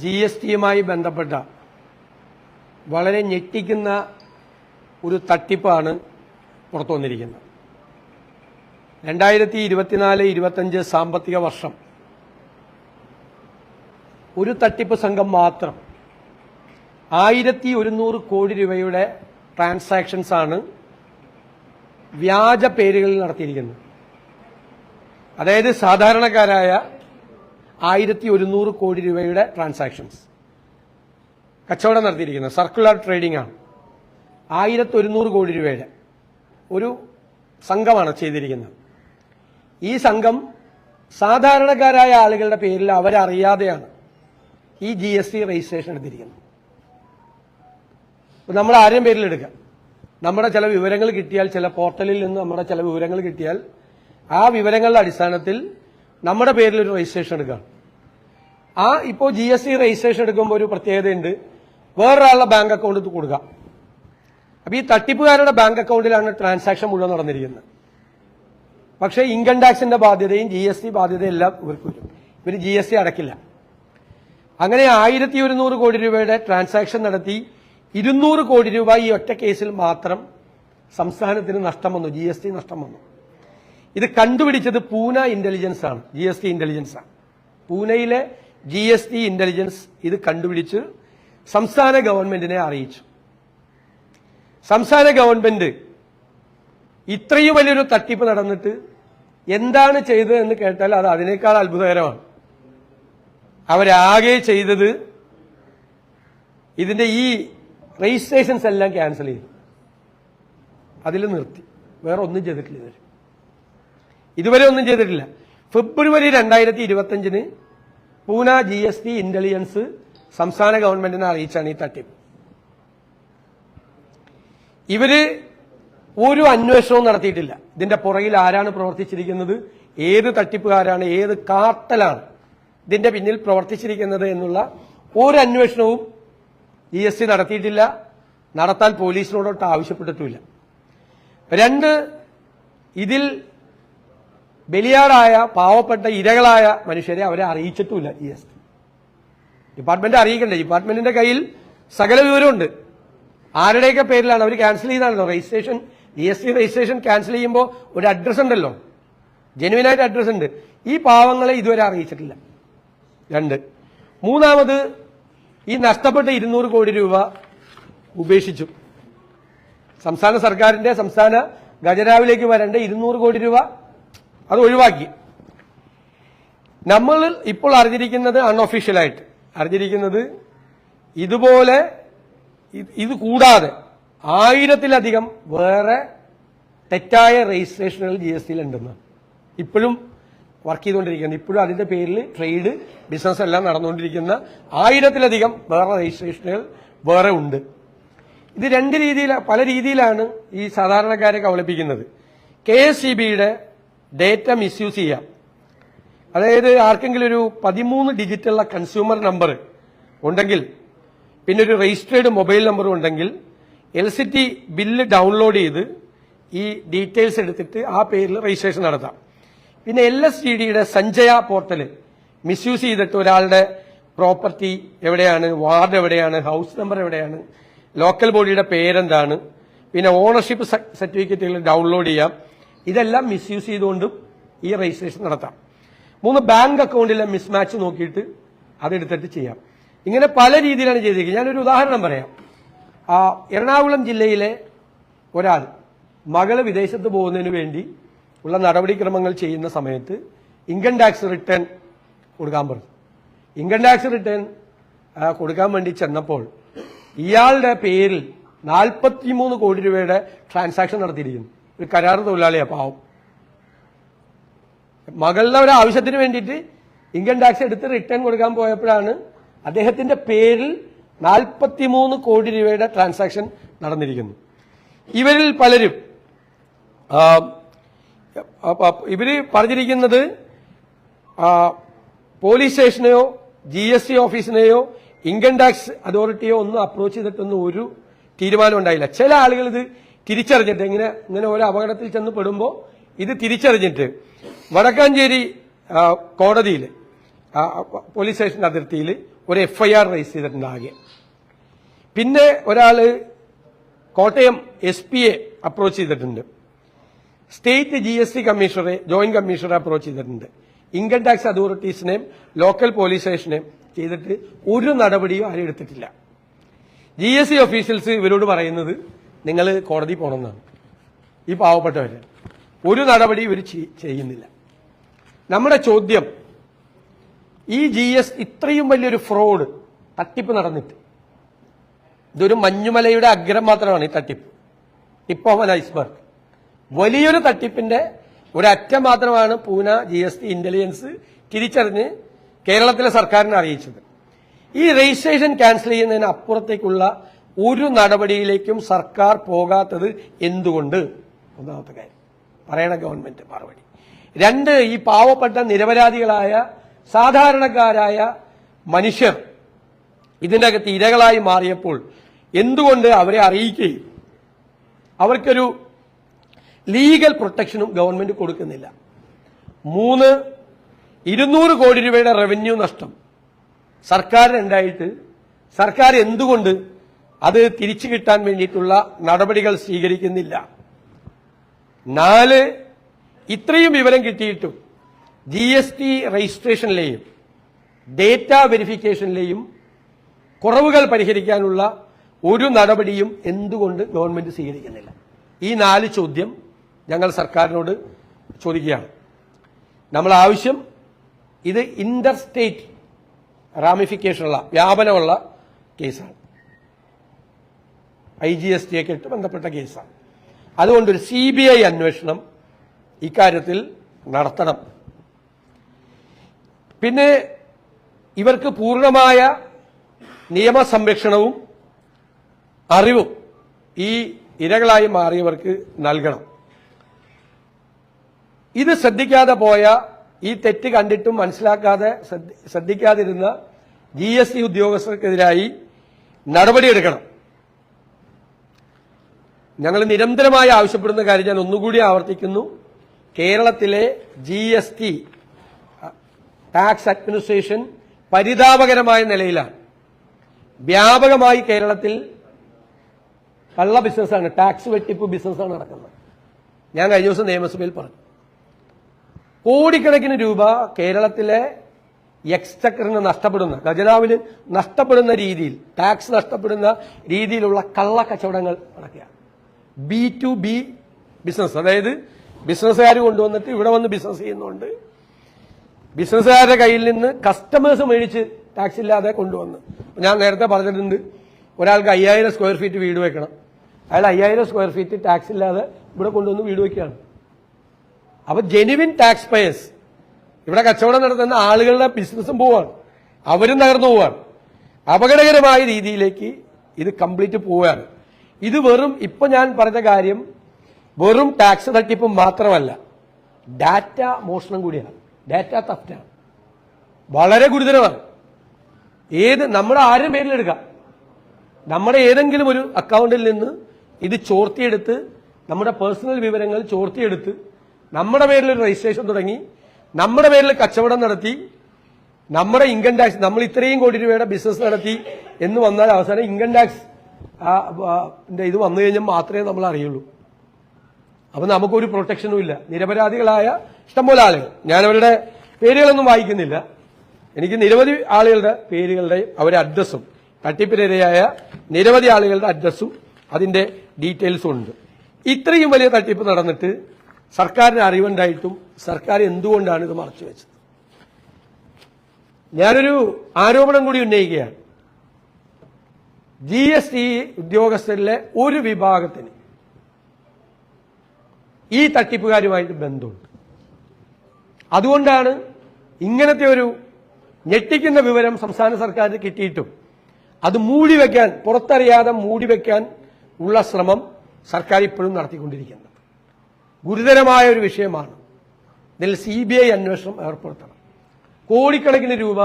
G S ടിയുമായി ബന്ധപ്പെട്ട വളരെ ഞെട്ടിക്കുന്ന ഒരു തട്ടിപ്പാണ് പുറത്തു വന്നിരിക്കുന്നത്. രണ്ടായിരത്തി ഇരുപത്തിനാല് ഇരുപത്തഞ്ച് സാമ്പത്തിക വർഷം. ഒരു തട്ടിപ്പ് സംഘം മാത്രം ആയിരത്തി ഒരുന്നൂറ് കോടി രൂപയുടെ ട്രാൻസാക്ഷൻസ് ആണ് വ്യാജ പേരുകളിൽ നടത്തിയിരിക്കുന്നത്. അതായത് സാധാരണക്കാരായ ആയിരത്തി ഒരുന്നൂറ് കോടി രൂപയുടെ ട്രാൻസാക്ഷൻസ് കച്ചവടം നടത്തിയിരിക്കുന്നത് സർക്കുലർ ട്രേഡിംഗ് ആണ്. ആയിരത്തി ഒരുന്നൂറ് കോടി രൂപയുടെ ഒരു സംഘമാണ് ചെയ്തിരിക്കുന്നത്. ഈ സംഘം സാധാരണക്കാരായ ആളുകളുടെ പേരിൽ അവരറിയാതെയാണ് ഈ ജി എസ് ടി രജിസ്ട്രേഷൻ എടുത്തിരിക്കുന്നത്. നമ്മൾ ആരെയും പേരിൽ എടുക്കാം നമ്മുടെ ചില വിവരങ്ങൾ കിട്ടിയാൽ ചില പോർട്ടലിൽ നിന്ന് നമ്മുടെ ചില വിവരങ്ങൾ കിട്ടിയാൽ ആ വിവരങ്ങളുടെ അടിസ്ഥാനത്തിൽ നമ്മുടെ പേരിൽ ഒരു രജിസ്ട്രേഷൻ എടുക്കാം ആ ഇപ്പോൾ ജി എസ് ടി രജിസ്ട്രേഷൻ എടുക്കുമ്പോൾ ഒരു പ്രത്യേകതയുണ്ട്. വേറൊരാളുടെ ബാങ്ക് അക്കൗണ്ട് കൊടുക്കുക. അപ്പൊ ഈ തട്ടിപ്പുകാരുടെ ബാങ്ക് അക്കൗണ്ടിലാണ് ട്രാൻസാക്ഷൻ മുഴുവൻ നടന്നിരിക്കുന്നത്. പക്ഷേ ഇൻകം ടാക്സിന്റെ ബാധ്യതയും ജി എസ് ടി ബാധ്യതയും എല്ലാം ഇവർക്ക് വരും. ഇവർ ജി എസ് ടി അടക്കില്ല. അങ്ങനെ ആയിരത്തി ഒരുന്നൂറ് കോടി രൂപയുടെ ട്രാൻസാക്ഷൻ നടത്തി ഇരുന്നൂറ് കോടി രൂപ ഈ ഒറ്റ കേസിൽ മാത്രം സംസ്ഥാനത്തിന് നഷ്ടം വന്നു. ജി എസ് ടി നഷ്ടം വന്നു. ഇത് കണ്ടുപിടിച്ചത് പൂന ഇന്റലിജൻസ് ആണ്. ജി എസ് ടി ഇന്റലിജൻസ് ആണ്. പൂനെയിലെ ജി എസ് ടി ഇന്റലിജൻസ് ഇത് കണ്ടുപിടിച്ച് സംസ്ഥാന ഗവൺമെന്റിനെ അറിയിച്ചു. സംസ്ഥാന ഗവൺമെന്റ് ഇത്രയും വലിയൊരു തട്ടിപ്പ് നടന്നിട്ട് എന്താണ് ചെയ്തത് എന്ന് കേട്ടാൽ അത് അതിനേക്കാൾ അത്ഭുതകരമാണ്. അവരാകെ ചെയ്തത് ഇതിന്റെ ഈ രജിസ്ട്രേഷൻസ് എല്ലാം ക്യാൻസൽ ചെയ്തു. അതിൽ നിർത്തി. വേറെ ഒന്നും ചെയ്തിട്ടില്ല ഇതുവരെ ഒന്നും ചെയ്തിട്ടില്ല. ഫെബ്രുവരി രണ്ടായിരത്തി ഇരുപത്തിയഞ്ചിന് Pune G S T intelligence സംസ്ഥാന ഗവൺമെന്റിനെ അറിയിച്ചാണ് ഈ തട്ടിപ്പ്. ഇവർ ഒരു അന്വേഷണവും നടത്തിയിട്ടില്ല. ഇതിന്റെ പുറകിൽ ആരാണ് പ്രവർത്തിച്ചിരിക്കുന്നത് ഏത് തട്ടിപ്പുകാരാണ് ഏത് കാർട്ടലാണ് ഇതിന്റെ പിന്നിൽ പ്രവർത്തിച്ചിരിക്കുന്നത് എന്നുള്ള ഒരു അന്വേഷണവും ജി എസ് ടി നടത്തിയിട്ടില്ല. നടത്താൻ പോലീസിനോടൊട്ട് ആവശ്യപ്പെട്ടിട്ടുമില്ല. രണ്ട് ഇതിൽ ബലിയാടായ പാവപ്പെട്ട ഇരകളായ മനുഷ്യരെ അവരെ അറിയിച്ചിട്ടുമില്ല ജി എസ് ടി. ഡിപ്പാർട്ട്മെന്റ് അറിയിക്കണ്ടേ? ഡിപ്പാർട്ട്മെന്റിന്റെ കയ്യിൽ സകല വിവരമുണ്ട്. ആരുടെയൊക്കെ പേരിലാണ് അവർ cancel ചെയ്താണല്ലോ registration G S T registration cancel ചെയ്യുമ്പോൾ ഒരു അഡ്രസ് ഉണ്ടല്ലോ. ജെനുവിനായിട്ട് അഡ്രസ് ഉണ്ട്. ഈ പാവങ്ങളെ ഇതുവരെ അറിയിച്ചിട്ടില്ല. രണ്ട്. മൂന്നാമത് ഈ നഷ്ടപ്പെട്ട ഇരുന്നൂറ് കോടി രൂപ ഉപേക്ഷിച്ചു. സംസ്ഥാന സർക്കാരിന്റെ സംസ്ഥാന ഖജനാവിലേക്ക് വരേണ്ട ഇരുന്നൂറ് കോടി രൂപ അത് ഒഴിവാക്കി. നമ്മൾ ഇപ്പോൾ അറിഞ്ഞിരിക്കുന്നത് അൺഒഫീഷ്യലായിട്ട് അറിഞ്ഞിരിക്കുന്നത് ഇതുപോലെ ഇത് കൂടാതെ ആയിരത്തിലധികം വേറെ തെറ്റായ രജിസ്ട്രേഷനുകൾ ജി എസ് ടിയിൽ ഉണ്ടെന്ന് ഇപ്പോഴും വർക്ക് ചെയ്തുകൊണ്ടിരിക്കുന്നത് ഇപ്പോഴും അതിന്റെ പേരിൽ ട്രേഡ് ബിസിനസ് എല്ലാം നടന്നുകൊണ്ടിരിക്കുന്ന ആയിരത്തിലധികം വേറെ രജിസ്ട്രേഷനുകൾ വേറെ ഉണ്ട്. ഇത് രണ്ട് രീതിയിൽ പല രീതിയിലാണ് ഈ സാധാരണക്കാരെ കബളിപ്പിക്കുന്നത്. കെ എസ് ഡേറ്റ മിസ്യൂസ് ചെയ്യാം. അതായത് ആർക്കെങ്കിലും ഒരു പതിമൂന്ന് ഡിജിറ്റുള്ള കൺസ്യൂമർ നമ്പർ ഉണ്ടെങ്കിൽ പിന്നെ ഒരു രജിസ്റ്റേർഡ് മൊബൈൽ നമ്പർ ഉണ്ടെങ്കിൽ L C T bill download ചെയ്ത് ഈ ഡീറ്റെയിൽസ് എടുത്തിട്ട് ആ പേരിൽ രജിസ്ട്രേഷൻ നടത്താം. പിന്നെ എൽ എസ് ടി ഡിയുടെ സഞ്ജയ പോർട്ടൽ മിസ്യൂസ് ചെയ്തിട്ട് ഒരാളുടെ പ്രോപ്പർട്ടി എവിടെയാണ് വാർഡ് എവിടെയാണ് ഹൗസ് നമ്പർ എവിടെയാണ് ലോക്കൽ ബോഡിയുടെ പേരെന്താണ് പിന്നെ ഓണർഷിപ്പ് സർട്ടിഫിക്കറ്റുകൾ ഡൗൺലോഡ് ചെയ്യാം. ഇതെല്ലാം മിസ്യൂസ് ചെയ്തുകൊണ്ടും ഈ രജിസ്ട്രേഷൻ നടത്താം. മൂന്ന് ബാങ്ക് അക്കൗണ്ടിലെ മിസ്മാച്ച് നോക്കിയിട്ട് അതെടുത്തിട്ട് ചെയ്യാം. ഇങ്ങനെ പല രീതിയിലാണ് ചെയ്തിരിക്കുന്നത്. ഞാനൊരു ഉദാഹരണം പറയാം. എറണാകുളം ജില്ലയിലെ ഒരാൾ മകൾ വിദേശത്ത് പോകുന്നതിന് വേണ്ടി ഉള്ള നടപടിക്രമങ്ങൾ ചെയ്യുന്ന സമയത്ത് ഇൻകം ടാക്സ് റിട്ടേൺ കൊടുക്കാൻ പറഞ്ഞു. ഇൻകം ടാക്സ് റിട്ടേൺ കൊടുക്കാൻ വേണ്ടി ചെന്നപ്പോൾ ഇയാളുടെ പേരിൽ നാൽപ്പത്തിമൂന്ന് കോടി രൂപയുടെ ട്രാൻസാക്ഷൻ നടത്തിയിരിക്കുന്നു. ഒരു കരാർ തൊഴിലാളിയാ പാവം. മകളുടെ ഒരു ആവശ്യത്തിന് വേണ്ടിയിട്ട് ഇൻകം ടാക്സ് എടുത്ത് റിട്ടേൺ കൊടുക്കാൻ പോയപ്പോഴാണ് അദ്ദേഹത്തിന്റെ പേരിൽ നാൽപ്പത്തിമൂന്ന് കോടി രൂപയുടെ ട്രാൻസാക്ഷൻ നടന്നിരിക്കുന്നു. ഇവരിൽ പലരും ഇവർ പറഞ്ഞിരിക്കുന്നത് പോലീസ് സ്റ്റേഷനെയോ ജി എസ് ടി ഓഫീസിനെയോ ഇൻകം ടാക്സ് അതോറിറ്റിയോ ഒന്നും അപ്രോച്ച് ചെയ്തിട്ടൊന്നും ഒരു തീരുമാനം ഉണ്ടായില്ല ചില ആളുകൾ ഇത് തിരിച്ചറിഞ്ഞിട്ട് ഇങ്ങനെ ഇങ്ങനെ ഓരോ അപകടത്തിൽ ചെന്ന് പെടുമ്പോൾ ഇത് തിരിച്ചറിഞ്ഞിട്ട് വടക്കാഞ്ചേരി കോടതിയിൽ പോലീസ് സ്റ്റേഷന്റെ അതിർത്തിയിൽ ഒരു എഫ്ഐആർ രജിസ്റ്റർ ചെയ്തിട്ടുണ്ട് ആകെ. പിന്നെ ഒരാൾ Kottayam S P A approach ചെയ്തിട്ടുണ്ട്. സ്റ്റേറ്റ് ജി എസ് ടി കമ്മീഷണറെ ജോയിന്റ് കമ്മീഷണറെ അപ്രോച്ച് ചെയ്തിട്ടുണ്ട്. ഇൻകം ടാക്സ് അതോറിറ്റീസിനെയും ലോക്കൽ പോലീസ് സ്റ്റേഷനെയും ചെയ്തിട്ട് ഒരു നടപടിയും ആരും എടുത്തിട്ടില്ല. ജി എസ് സി ഓഫീഷ്യൽസ് ഇവരോട് പറയുന്നത് നിങ്ങൾ കോടതി പോകണമെന്നാണ്. ഈ പാവപ്പെട്ടവർ ഒരു നടപടി ഇവർ ചെയ്യുന്നില്ല. നമ്മുടെ ചോദ്യം ഈ ജി എസ് ഇത്രയും വലിയൊരു ഫ്രോഡ് തട്ടിപ്പ് നടന്നിട്ട്. ഇതൊരു മഞ്ഞുമലയുടെ അഗ്രം മാത്രമാണ് ഈ തട്ടിപ്പ്. Tip of iceberg. വലിയൊരു തട്ടിപ്പിന്റെ ഒരറ്റം മാത്രമാണ് Pune G S T intelligence തിരിച്ചറിഞ്ഞ് കേരളത്തിലെ സർക്കാരിനെ അറിയിച്ചത്. ഈ രജിസ്ട്രേഷൻ ക്യാൻസൽ ചെയ്യുന്നതിന് അപ്പുറത്തേക്കുള്ള ഒരു നടപടിയിലേക്കും സർക്കാർ പോകാത്തത് എന്തുകൊണ്ട്? ഒന്നാമത്തെ കാര്യം. പറയണ ഗവൺമെന്റ് മറുപടി. രണ്ട് ഈ പാവപ്പെട്ട നിരപരാധികളായ സാധാരണക്കാരായ മനുഷ്യർ ഇതിന്റെ അകത്ത് ഇരകളായി മാറിയപ്പോൾ എന്തുകൊണ്ട് അവരെ അറിയിക്കുകയും അവർക്കൊരു ലീഗൽ പ്രൊട്ടക്ഷനും ഗവൺമെന്റ് കൊടുക്കുന്നില്ല. മൂന്ന് ഇരുന്നൂറ് കോടി രൂപയുടെ റവന്യൂ നഷ്ടം. സർക്കാരിനുണ്ടായിട്ട് സർക്കാർ എന്തുകൊണ്ട് അത് തിരിച്ചു കിട്ടാൻ വേണ്ടിയിട്ടുള്ള നടപടികൾ സ്വീകരിക്കുന്നില്ല. നാല് ഇത്രയും വിവരം കിട്ടിയിട്ടും ജി എസ് ടി രജിസ്ട്രേഷനിലെയും ഡേറ്റ വെരിഫിക്കേഷനിലെയും കുറവുകൾ പരിഹരിക്കാനുള്ള ഒരു നടപടിയും എന്തുകൊണ്ട് ഗവൺമെന്റ് സ്വീകരിക്കുന്നില്ല? ഈ നാല് ചോദ്യം ഞങ്ങൾ സർക്കാരിനോട് ചോദിക്കുകയാണ്. നമ്മൾ ആവശ്യം ഇത് ഇന്റർ സ്റ്റേറ്റ് റാമിഫിക്കേഷനുള്ള വ്യാപനമുള്ള കേസാണ്. ഐ ജി എസ് ടിയൊക്കെ ബന്ധപ്പെട്ട കേസാണ്. അതുകൊണ്ടൊരു സി ബി ഐ അന്വേഷണം ഇക്കാര്യത്തിൽ നടത്തണം. പിന്നെ ഇവർക്ക് പൂർണമായ നിയമസംരക്ഷണവും അറിവും ഈ ഇരകളായി മാറിയവർക്ക് നൽകണം. ഇത് ശ്രദ്ധിക്കാതെ പോയ ഈ തെറ്റ് കണ്ടിട്ടും മനസ്സിലാക്കാതെ ശ്രദ്ധ- ശ്രദ്ധിക്കാതിരുന്ന ജി എസ് ടി ഉദ്യോഗസ്ഥർക്കെതിരായി നടപടിയെടുക്കണം. ഞങ്ങൾ നിരന്തരമായി ആവശ്യപ്പെടുന്ന കാര്യം ഞാൻ ഒന്നുകൂടി ആവർത്തിക്കുന്നു. കേരളത്തിലെ G S T tax administration പരിതാപകരമായ നിലയിലാണ്. വ്യാപകമായി കേരളത്തിൽ കള്ള ബിസിനസ്സാണ് ടാക്സ് വെട്ടിപ്പ് ബിസിനസ്സാണ് നടക്കുന്നത്. ഞാൻ കഴിഞ്ഞ ദിവസം നിയമസഭയിൽ പറഞ്ഞു. കോടിക്കണക്കിന് രൂപ കേരളത്തിലെ എക്സ്ചക്കറിന് നഷ്ടപ്പെടുന്ന ഖജനാവിന് നഷ്ടപ്പെടുന്ന രീതിയിൽ ടാക്സ് നഷ്ടപ്പെടുന്ന രീതിയിലുള്ള കള്ള കച്ചവടങ്ങൾ നടക്കുകയാണ്. B to B business. അതായത് ബിസിനസ്സുകാർ കൊണ്ടുവന്നിട്ട് ഇവിടെ വന്ന് ബിസിനസ് ചെയ്യുന്നുണ്ട്. ബിസിനസ്സുകാരുടെ കയ്യിൽ നിന്ന് കസ്റ്റമേഴ്സ് മേടിച്ച് ടാക്സ് ഇല്ലാതെ കൊണ്ടുവന്ന്. ഞാൻ നേരത്തെ പറഞ്ഞിട്ടുണ്ട് ഒരാൾക്ക് അയ്യായിരം സ്ക്വയർ ഫീറ്റ് വീട് വെക്കണം. അയാൾ അയ്യായിരം സ്ക്വയർ ഫീറ്റ് ടാക്സ് ഇല്ലാതെ ഇവിടെ കൊണ്ടുവന്ന് വീട് വെക്കുകയാണ്. അപ്പൊ ജെനുവിൻ ടാക്സ് പേയേഴ്സ് ഇവിടെ കച്ചവടം നടത്തുന്ന ആളുകളുടെ ബിസിനസ്സും പോവാണ്. അവരും തകർന്നു പോവാണ്. അപകടകരമായ രീതിയിലേക്ക് ഇത് കംപ്ലീറ്റ് പോവുകയാണ്. ഇത് വെറും ഇപ്പൊ ഞാൻ പറഞ്ഞ കാര്യം വെറും ടാക്സ് തട്ടിപ്പ് മാത്രമല്ല. ഡാറ്റ മോഷണം കൂടിയാണ്. ഡാറ്റ തഫ്റ്റാണ് വളരെ ഗുരുതരമാണ്. ഏത് നമ്മുടെ ആരും പേരിലെടുക്കാം നമ്മുടെ ഏതെങ്കിലും ഒരു അക്കൗണ്ടിൽ നിന്ന് ഇത് ചോർത്തിയെടുത്ത് നമ്മുടെ പേഴ്സണൽ വിവരങ്ങൾ ചോർത്തിയെടുത്ത് നമ്മുടെ പേരിൽ ഒരു രജിസ്ട്രേഷൻ തുടങ്ങി നമ്മുടെ പേരിൽ കച്ചവടം നടത്തി നമ്മുടെ ഇൻകം ടാക്സ് നമ്മൾ ഇത്രയും കോടി രൂപയുടെ ബിസിനസ് നടത്തി എന്ന് വന്നാൽ അവസാനം ഇൻകം ടാക്സ് ആ, ഇത് വന്നു കഴിഞ്ഞാൽ മാത്രമേ നമ്മൾ അറിയുള്ളൂ. അപ്പൊ നമുക്കൊരു പ്രൊട്ടക്ഷനും ഇല്ല. നിരപരാധികളായ ഇഷ്ടംപോലെ ആളുകൾ. ഞാൻ അവരുടെ പേരുകളൊന്നും വായിക്കുന്നില്ല. എനിക്ക് നിരവധി ആളുകളുടെ പേരുകളുടെയും അവരുടെ അഡ്രസ്സും തട്ടിപ്പിനിരയായ നിരവധി ആളുകളുടെ അഡ്രസ്സും അതിന്റെ ഡീറ്റെയിൽസും ഉണ്ട്. ഇത്രയും വലിയ തട്ടിപ്പ് നടന്നിട്ട് സർക്കാരിന് അറിവുണ്ടായിട്ടും സർക്കാർ എന്തുകൊണ്ടാണ് ഇത് മറച്ചു വെച്ചത്? ഞാനൊരു ആരോപണം കൂടി ഉന്നയിക്കുകയാണ്. ജി എസ് ടി ഉദ്യോഗസ്ഥരിലെ ഒരു വിഭാഗത്തിന് ഈ തട്ടിപ്പുകാരുമായിട്ട് ബന്ധമുണ്ട്. അതുകൊണ്ടാണ് ഇങ്ങനത്തെ ഒരു ഞെട്ടിക്കുന്ന വിവരം സംസ്ഥാന സർക്കാരിന് കിട്ടിയിട്ടും അത് മൂടി വെക്കാൻ പുറത്തറിയാതെ മൂടി വെക്കാൻ ഉള്ള ശ്രമം സർക്കാർ ഇപ്പോഴും നടത്തിക്കൊണ്ടിരിക്കുന്നത്. ഗുരുതരമായ ഒരു വിഷയമാണ്. ഇതിൽ സി ബി ഐ അന്വേഷണം ഏർപ്പെടുത്തണം. കോടിക്കണക്കിന് രൂപ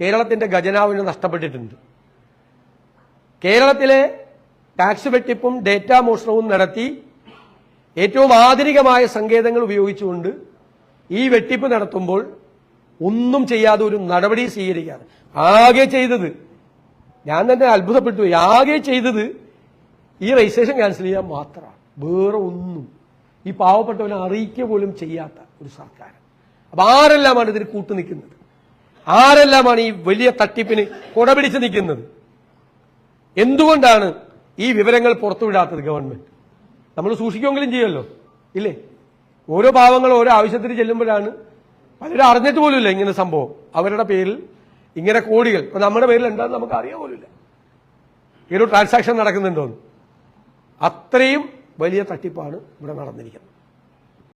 കേരളത്തിന്റെ ഖജനാവിന് നഷ്ടപ്പെട്ടിട്ടുണ്ട്. കേരളത്തിലെ ടാക്സ് വെട്ടിപ്പും ഡേറ്റ മോഷണവും നടത്തി ഏറ്റവും ആധുനികമായ സങ്കേതങ്ങൾ ഉപയോഗിച്ചുകൊണ്ട് ഈ വെട്ടിപ്പ് നടത്തുമ്പോൾ ഒന്നും ചെയ്യാതെ ഒരു നടപടി സ്വീകരിക്കാതെ ആകെ ചെയ്തത് ഞാൻ തന്നെ അത്ഭുതപ്പെട്ടു ആകെ ചെയ്തത് ഈ രജിസ്ട്രേഷൻ ക്യാൻസൽ ചെയ്യാൻ മാത്രമാണ്. വേറെ ഒന്നും. ഈ പാവപ്പെട്ടവനെ അറിയിക്കുക പോലും ചെയ്യാത്ത ഒരു സർക്കാർ. അപ്പൊ ആരെല്ലാമാണ് ഇതിന് കൂട്ടു നിൽക്കുന്നത് ആരെല്ലാമാണ് ഈ വലിയ തട്ടിപ്പിന് കൊടപിടിച്ച് നിൽക്കുന്നത്? എന്തുകൊണ്ടാണ് ഈ വിവരങ്ങൾ പുറത്തുവിടാത്തത് ഗവൺമെന്റ്? നമ്മൾ സൂക്ഷിക്കുമെങ്കിലും ചെയ്യുമല്ലോ. ഇല്ലേ? ഓരോ പാവങ്ങൾ ഓരോ ആവശ്യത്തിന് ചെല്ലുമ്പോഴാണ്. പലരും അറിഞ്ഞിട്ട് പോലുമില്ല ഇങ്ങനെ സംഭവം. അവരുടെ പേരിൽ ഇങ്ങനെ കോടികൾ. ഇപ്പൊ നമ്മുടെ പേരിൽ എന്താണെന്ന് നമുക്ക് അറിയാൻ പോലുമില്ല. ഈ ഒരു ട്രാൻസാക്ഷൻ നടക്കുന്നുണ്ടോ അത്രയും വലിയ തട്ടിപ്പാണ് ഇവിടെ നടന്നിരിക്കുന്നത്.